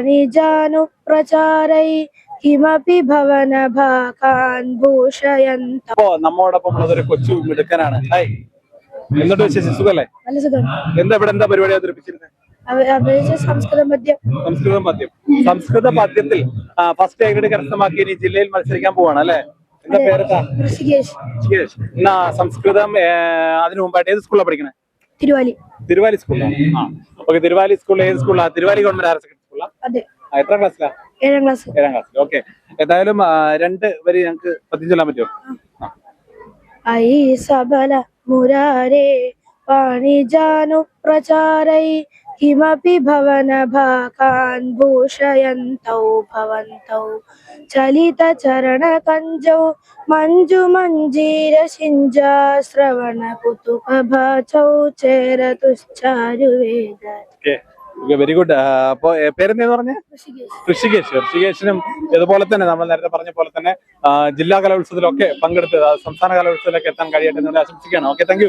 വാണിജാനുപ്രചാരൈ ഹിമപി ഭവന ഭാഗാൻഭൂഷയന്ത ഓ നമ്മോടൊപ്പം ഉള്ളതൊരു കൊച്ചു മിടുക്കനാണ്. ഹായ്. എന്നിട്ട് വിശേഷം? അല്ലേ നല്ല സുഖം. എന്താ ഇവിടെ എന്താ പരിപാടി അവതരിപ്പിച്ചിരുന്നത് സംസ്കൃത സംസ്കൃത സംസ്കൃത പദ്യത്തിൽ ഫസ്റ്റ് ഏകഡ് കരസ്ഥമാക്കി ഇനി ജില്ലയിൽ മത്സരിക്കാൻ പോവാണ് അല്ലെ? എന്താ പേരെത്താ എന്നാ സംസ്കൃതം അതിനു മുമ്പായിട്ട് ഏത് സ്കൂളിലാണ് പഠിക്കണേ? തിരുവാലി. തിരുവാലി സ്കൂളിലാണ് തിരുവാലി സ്കൂളിൽ ഏത് സ്കൂളിലാണ് തിരുവാലി ഗവൺമെന്റ് ഹയർ സെക്കൻഡറി. അതെ. എത്ര ക്ലാസ്സിലാ? ഏഴാം ക്ലാസ്. ഏഴാം ക്ലാസ് ഓക്കെ. ഏതായാലും രണ്ട് വരി ഞങ്ങൾക്ക് പത്തിച്ചൊല്ലാൻ പറ്റുമോ? ഐ സബല മുരാരേ പാണിജാനു പ്രചാരൈ ഭൂഷയന്തൗ ഭവന്തൗ ചരണ മഞ്ജു മഞ്ജീര ശ്രവണ ചേരതുശ്ചാരുവേദ ഓക്കെ വെരി ഗുഡ് അപ്പോ പേരെന്തെന്ന് പറഞ്ഞ? ഋഷികേഷ് ഋഷികേശ്. ഋഷികേശിനും ഇതുപോലെ തന്നെ നമ്മൾ നേരത്തെ പറഞ്ഞ പോലെ തന്നെ ജില്ലാ കലോത്സവത്തിലൊക്കെ പങ്കെടുത്ത് സംസ്ഥാന കലോത്സവത്തിലൊക്കെ എത്താൻ കഴിയട്ടെ എന്ന് ആശംസിക്കുകയാണ്. Okay thank